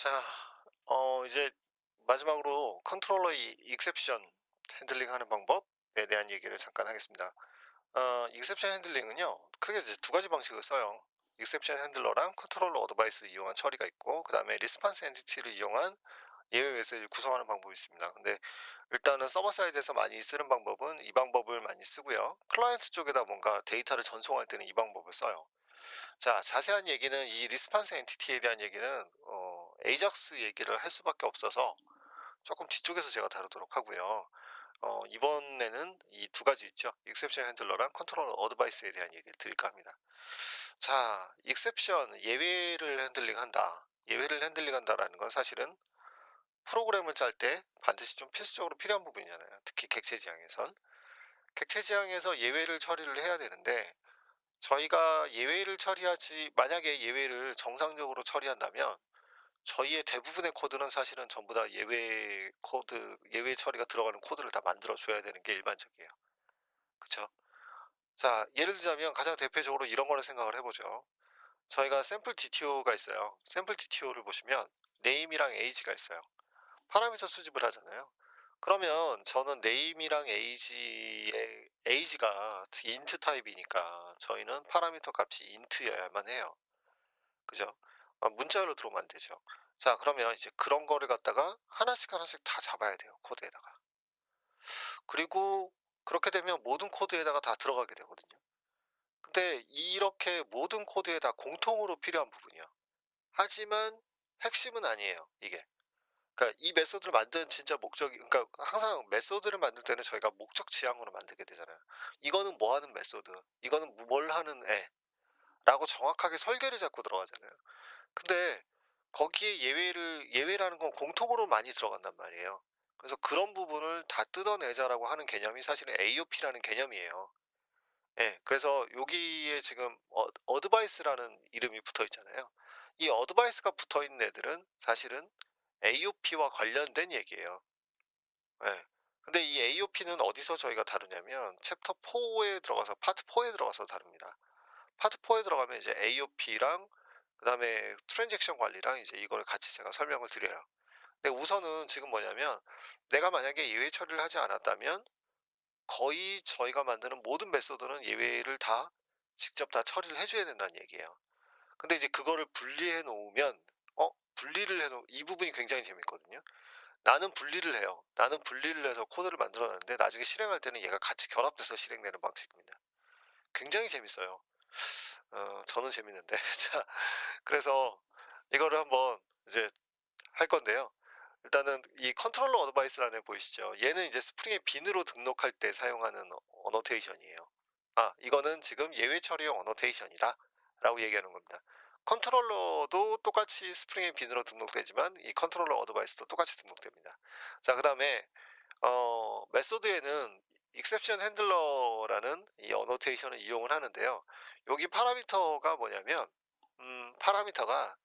자, 어, 이제 마지막으로 컨트롤러 이 익셉션 핸들링 하는 방법에 대한 얘기를 잠깐 하겠습니다. 어, 익셉션 핸들링은요, 크게 두 가지 방식을 써요. 익셉션 핸들러랑 컨트롤러 어드바이스를 이용한 처리가 있고, 그 다음에 리스판스 엔티티를 이용한 예외 메시지를 구성하는 방법이 있습니다. 근데 일단은 서버 사이드에서 많이 쓰는 방법은 이 방법을 많이 쓰고요. 클라이언트 쪽에다 뭔가 데이터를 전송할 때는 이 방법을 써요. 자, 자세한 얘기는 이 리스판스 엔티티에 대한 얘기는 어, 에이작스 얘기를 할 수밖에 없어서 조금 뒤쪽에서 제가 다루도록 하고요. 어, 이번에는 이 두 가지 있죠. 익셉션 핸들러랑 컨트롤러 어드바이스에 대한 얘기를 드릴까 합니다. 자, 익셉션 예외를 핸들링한다. 예외를 핸들링한다라는 건 사실은 프로그램을 짤 때 반드시 좀 필수적으로 필요한 부분이잖아요. 특히 객체 지향에선 객체 지향에서 예외를 처리를 해야 되는데 저희가 예외를 처리하지 만약에 예외를 정상적으로 처리한다면 저희의 대부분의 코드는 사실은 전부 다 예외 코드, 예외 처리가 들어가는 코드를 다 만들어 줘야 되는 게 일반적이에요. 그쵸? 자, 예를 들자면 가장 대표적으로 이런 거를 생각을 해보죠. 저희가 샘플 DTO가 있어요. 샘플 DTO를 보시면 네임이랑 에이지가 있어요. 파라미터 수집을 하잖아요. 그러면 저는 네임이랑 에이지의 에이지가 인트 타입이니까 저희는 파라미터 값이 인트여야만 해요. 그죠? 아, 문자열로 들어오면 안 되죠. 자, 그러면 이제 그런 거를 갖다가 하나씩 하나씩 다 잡아야 돼요. 코드에다가. 그리고 그렇게 되면 모든 코드에다가 다 들어가게 되거든요. 근데 이렇게 모든 코드에 다 공통으로 필요한 부분이요. 하지만 핵심은 아니에요. 이게. 그러니까 이 메소드를 만든 진짜 목적이 그러니까 항상 메소드를 만들 때는 저희가 목적 지향으로 만들게 되잖아요. 이거는 뭐 하는 메소드, 이거는 뭘 하는 애 라고 정확하게 설계를 잡고 들어가잖아요. 근데 거기에 예외를 예외라는 건 공통으로 많이 들어간단 말이에요. 그래서 그런 부분을 다 뜯어내자라고 하는 개념이 사실은 AOP라는 개념이에요. 예, 그래서 여기에 지금 어, 어드바이스라는 이름이 붙어 있잖아요. 이 어드바이스가 붙어 있는 애들은 사실은 AOP와 관련된 얘기예요. 예. 근데 이 AOP는 어디서 저희가 다루냐면 챕터 4에 들어가서 파트 4에 들어가서 다룹니다. 파트 4에 들어가면 이제 AOP랑 그 다음에 트랜잭션 관리랑 이제 이걸 같이 제가 설명을 드려요. 근데 우선은 지금 뭐냐면 내가 만약에 예외 처리를 하지 않았다면 거의 저희가 만드는 모든 메소드는 예외를 다 직접 다 처리를 해줘야 된다는 얘기예요. 근데 이제 그거를 분리해 놓으면 어 분리를 해놓 이 부분이 굉장히 재밌거든요. 나는 분리를 해요. 나는 분리를 해서 코드를 만들어놨는데 나중에 실행할 때는 얘가 같이 결합돼서 실행되는 방식입니다. 굉장히 재밌어요. 어, 저는 재밌는데. 자, 그래서 이거를 한번 이제 할 건데요. 일단은 이 컨트롤러 어드바이스라는 애 보이시죠? 얘는 이제 스프링의 빈으로 등록할 때 사용하는 어노테이션이에요. 아, 이거는 지금 예외 처리용 어노테이션이다. 라고 얘기하는 겁니다. 컨트롤러도 똑같이 스프링의 빈으로 등록되지만 이 컨트롤러 어드바이스도 똑같이 등록됩니다. 자, 그 다음에 어, 메소드에는 exception handler라는 이 어노테이션을 이용을 하는데요. 여기 파라미터가 뭐냐면 음, 파라미터가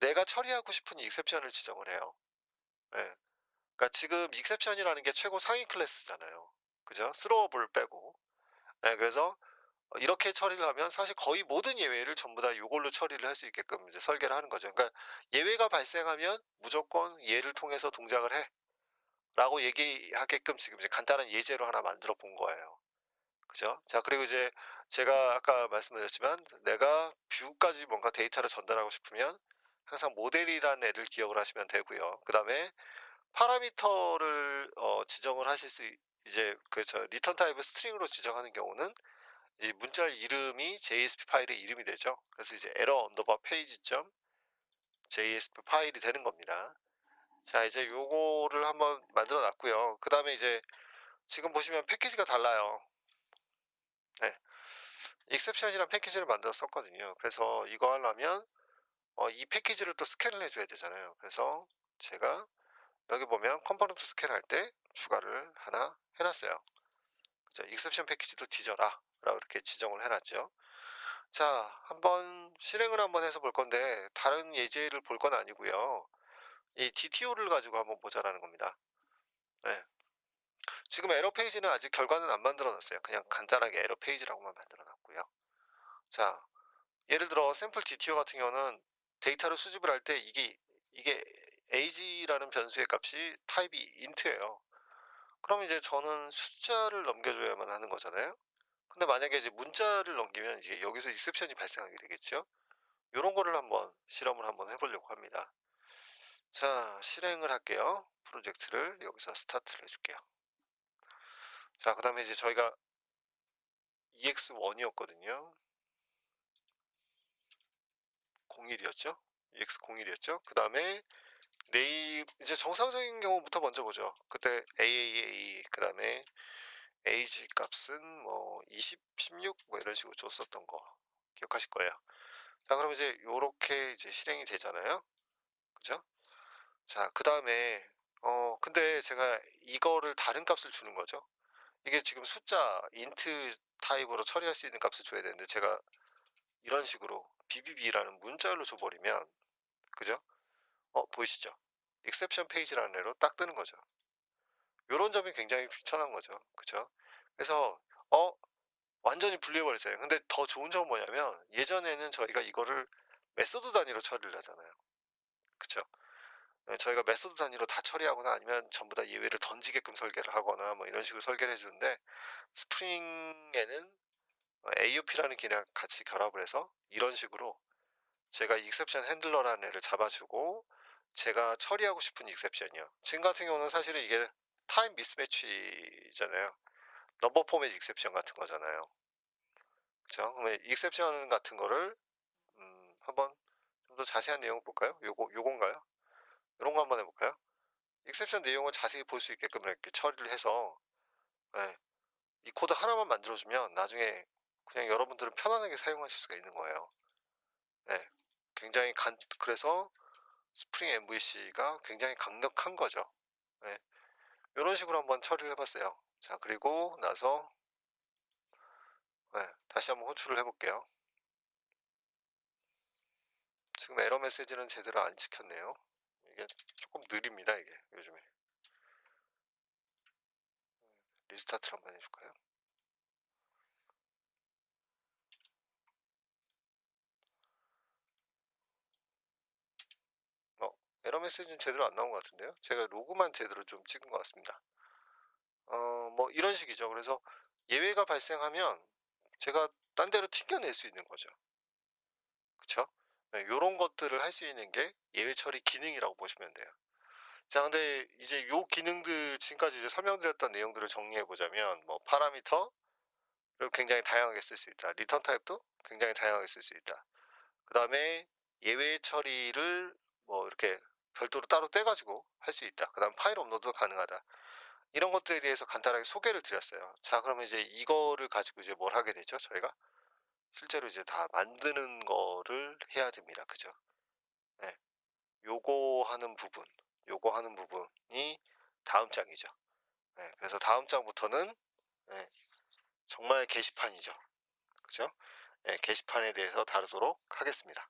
내가 처리하고 싶은 exception을 지정을 해요. 예. 그러니까 지금 exception이라는 게 최고 상위 클래스잖아요. 그죠? throwable 빼고. 예, 그래서 이렇게 처리를 하면 사실 거의 모든 예외를 전부 다 이걸로 처리를 할 수 있게끔 이제 설계를 하는 거죠. 그러니까 예외가 발생하면 무조건 얘를 통해서 동작을 해. 라고 얘기하게끔 지금 이제 간단한 예제로 하나 만들어 본 거예요. 그죠? 자, 그리고 이제 제가 아까 말씀드렸지만 내가 뷰까지 뭔가 데이터를 전달하고 싶으면 항상 모델이라는 애를 기억을 하시면 되고요. 그 다음에 파라미터를 어, 지정을 하실 수 있- 이제 그저 리턴 타입을 스트링으로 지정하는 경우는 이제 문자 이름이 JSP 파일의 이름이 되죠. 그래서 이제 에러 언더바 페이지 점 JSP 파일이 되는 겁니다. 자, 이제 요거를 한번 만들어 놨고요. 그 다음에 이제 지금 보시면 패키지가 달라요. 네. 익셉션이란 패키지를 만들어 썼거든요. 그래서 이거 하려면 어, 이 패키지를 또 스캔을 해줘야 되잖아요. 그래서 제가 여기 보면 컴포넌트 스캔할 때 추가를 하나 해놨어요. 그죠? 익셉션 패키지도 뒤져라. 라고 이렇게 지정을 해놨죠. 자, 한번 실행을 한번 해서 볼 건데 다른 예제를 볼 건 아니고요. 이 DTO를 가지고 한번 보자라는 겁니다. 네. 지금 에러 페이지는 아직 결과는 안 만들어 놨어요. 그냥 간단하게 에러 페이지라고만 만들어 놨고요. 자, 예를 들어 샘플 DTO 같은 경우는 데이터를 수집을 할 때 이게 이게 age라는 변수의 값이 타입이 int예요. 그럼 이제 저는 숫자를 넘겨줘야만 하는 거잖아요. 근데 만약에 이제 문자를 넘기면 이제 여기서 익셉션이 발생하게 되겠죠. 요런 거를 한번 실험을 한번 해보려고 합니다. 자, 실행을 할게요. 프로젝트를 여기서 스타트를 해줄게요. 자, 그 다음에 이제 저희가 EX1이었거든요. 01이었죠? EX01이었죠? 그 다음에 네이 이제 정상적인 경우부터 먼저 보죠. 그때 AAA 그 다음에 age 값은 뭐 20, 16 뭐 이런 식으로 줬었던 거 기억하실 거예요. 자, 그럼 이제 요렇게 이제 실행이 되잖아요. 그죠? 자, 그 다음에 어 근데 제가 이거를 다른 값을 주는 거죠. 이게 지금 숫자 int 타입으로 처리할 수 있는 값을 줘야 되는데 제가 이런 식으로 bbb라는 문자열로 줘버리면 그죠? 어 보이시죠? exception page라는 애로 딱 뜨는 거죠. 요런 점이 굉장히 귀찮은 거죠. 그죠? 그래서 어 완전히 분리해버렸어요. 근데 더 좋은 점은 뭐냐면 예전에는 저희가 이거를 메소드 단위로 처리를 하잖아요. 그쵸? 네, 저희가 메소드 단위로 다 처리하거나 아니면 전부 다 예외를 던지게끔 설계를 하거나 뭐 이런 식으로 설계를 해주는데 스프링에는 AOP라는 기능 같이 결합을 해서 이런 식으로 제가 익셉션 핸들러라는 애를 잡아주고 제가 처리하고 싶은 익셉션이요. 지금 같은 경우는 사실은 이게 타임 미스매치잖아요. 넘버 포맷 익셉션 같은 거잖아요. 그죠? 그러면 익셉션 같은 거를 음, 한번 좀 더 자세한 내용 볼까요? 요거 요건가요? 이런 거 한번 해볼까요? 익셉션 내용을 자세히 볼 수 있게끔 이렇게 처리를 해서 네, 이 코드 하나만 만들어주면 나중에 그냥 여러분들은 편안하게 사용하실 수가 있는 거예요. 네, 굉장히 간 그래서 스프링 MVC가 굉장히 강력한 거죠. 네, 이런 식으로 한번 처리를 해봤어요. 자 그리고 나서 네, 다시 한번 호출을 해볼게요. 지금 에러 메시지는 제대로 안 찍혔네요. 이게 조금 느립니다 이게 요즘에. 리스타트를 한번 해줄까요? 어 에러 메시지는 제대로 안 나온 것 같은데요? 제가 로그만 제대로 좀 찍은 것 같습니다. 어 뭐 이런 식이죠. 그래서 예외가 발생하면 제가 딴 데로 튕겨낼 수 있는 거죠 그쵸 네, 것들을 할 수 있는 게 예외 처리 기능이라고 보시면 돼요. 자 근데 이제 요 기능들 지금까지 이제 설명드렸던 내용들을 정리해 보자면 뭐 파라미터 를 굉장히 다양하게 쓸 수 있다. 리턴 타입도 굉장히 다양하게 쓸 수 있다. 그 다음에 예외 처리를 뭐 이렇게 별도로 따로 떼 가지고 할 수 있다. 그 다음 파일 업로드도 가능하다. 이런 것들에 대해서 간단하게 소개를 드렸어요. 자 그러면 이제 이거를 가지고 이제 뭘 하게 되죠 저희가 실제로 이제 다 만드는 거를 해야 됩니다 그죠 네. 요거 하는 부분 요거 하는 부분이 다음 장이죠. 네, 그래서 다음 장부터는 네, 정말 게시판이죠. 그죠? 네, 게시판에 대해서 다루도록 하겠습니다.